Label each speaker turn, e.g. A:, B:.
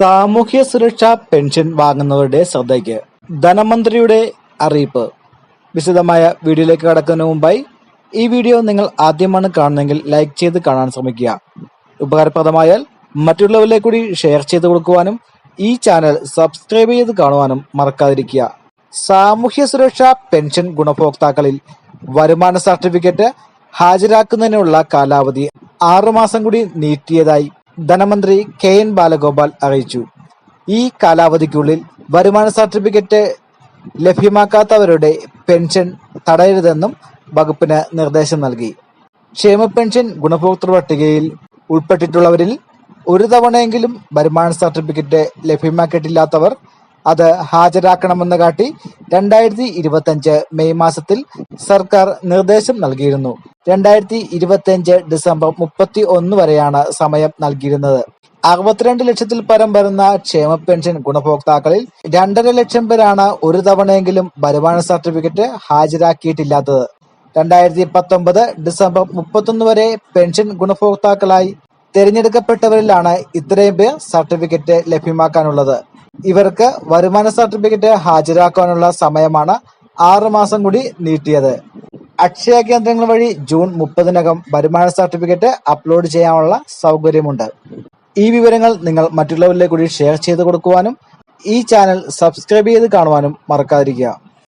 A: സാമൂഹ്യ സുരക്ഷാ പെൻഷൻ വാങ്ങുന്നവരുടെ ശ്രദ്ധയ്ക്ക്. ധനമന്ത്രിയുടെ അറിയിപ്പ്. വിശദമായ വീഡിയോയിലേക്ക് കടക്കുന്നതിന് മുമ്പായി ഈ വീഡിയോ നിങ്ങൾ ആദ്യമാണ് കാണുന്നതെങ്കിൽ ലൈക്ക് ചെയ്ത് കാണാൻ ശ്രമിക്കുക. ഉപകാരപ്രദമായാൽ മറ്റുള്ളവരിലേക്ക് കൂടി ഷെയർ ചെയ്ത് കൊടുക്കുവാനും ഈ ചാനൽ സബ്സ്ക്രൈബ് ചെയ്ത് കാണുവാനും മറക്കാതിരിക്കുക. സാമൂഹ്യ സുരക്ഷാ പെൻഷൻ ഗുണഭോക്താക്കളിൽ വരുമാന സർട്ടിഫിക്കറ്റ് ഹാജരാക്കുന്നതിനുള്ള കാലാവധി ആറുമാസം കൂടി നീട്ടിയതായി ധനമന്ത്രി കെ എൻ ബാലഗോപാൽ അറിയിച്ചു. ഈ കാലാവധിക്കുള്ളിൽ വരുമാന സർട്ടിഫിക്കറ്റ് ലഭ്യമാക്കാത്തവരുടെ പെൻഷൻ തടയരുതെന്നും വകുപ്പിന് നിർദ്ദേശം നൽകി. ക്ഷേമ പെൻഷൻ ഗുണഭോക്തൃ പട്ടികയിൽ ഉൾപ്പെട്ടിട്ടുള്ളവരിൽ ഒരു തവണയെങ്കിലും വരുമാന സർട്ടിഫിക്കറ്റ് ലഭ്യമാക്കിയിട്ടില്ലാത്തവർ അത് ഹാജരാക്കണമെന്ന് കാട്ടി രണ്ടായിരത്തി ഇരുപത്തിയഞ്ച് മെയ് മാസത്തിൽ സർക്കാർ നിർദ്ദേശം നൽകിയിരുന്നു. രണ്ടായിരത്തി ഇരുപത്തിയഞ്ച് ഡിസംബർ മുപ്പത്തി ഒന്ന് വരെയാണ് സമയം നൽകിയിരുന്നത്. അറുപത്തിരണ്ട് ലക്ഷത്തിൽ പരം വരുന്ന ക്ഷേമ പെൻഷൻ ഗുണഭോക്താക്കളിൽ രണ്ടര ലക്ഷം പേരാണ് ഒരു തവണയെങ്കിലും വരുമാന സർട്ടിഫിക്കറ്റ് ഹാജരാക്കിയിട്ടില്ലാത്തത്. രണ്ടായിരത്തി പത്തൊമ്പത് ഡിസംബർ മുപ്പത്തൊന്ന് വരെ പെൻഷൻ ഗുണഭോക്താക്കളായി തിരഞ്ഞെടുക്കപ്പെട്ടവരിലാണ് ഇത്രയും പേർ സർട്ടിഫിക്കറ്റ് ലഭ്യമാക്കാനുള്ളത്. ഇവർക്ക് വരുമാന സർട്ടിഫിക്കറ്റ് ഹാജരാക്കാനുള്ള സമയമാണ് ആറ് മാസം കൂടി നീട്ടിയത്. അക്ഷയ കേന്ദ്രങ്ങൾ വഴി ജൂൺ മുപ്പതിനകം വരുമാന സർട്ടിഫിക്കറ്റ് അപ്ലോഡ് ചെയ്യാനുള്ള സൗകര്യമുണ്ട്. ഈ വിവരങ്ങൾ നിങ്ങൾ മറ്റുള്ളവരിലേക്ക് കൂടി ഷെയർ ചെയ്ത് കൊടുക്കുവാനും ഈ ചാനൽ സബ്സ്ക്രൈബ് ചെയ്ത് കാണുവാനും മറക്കാതിരിക്കുക.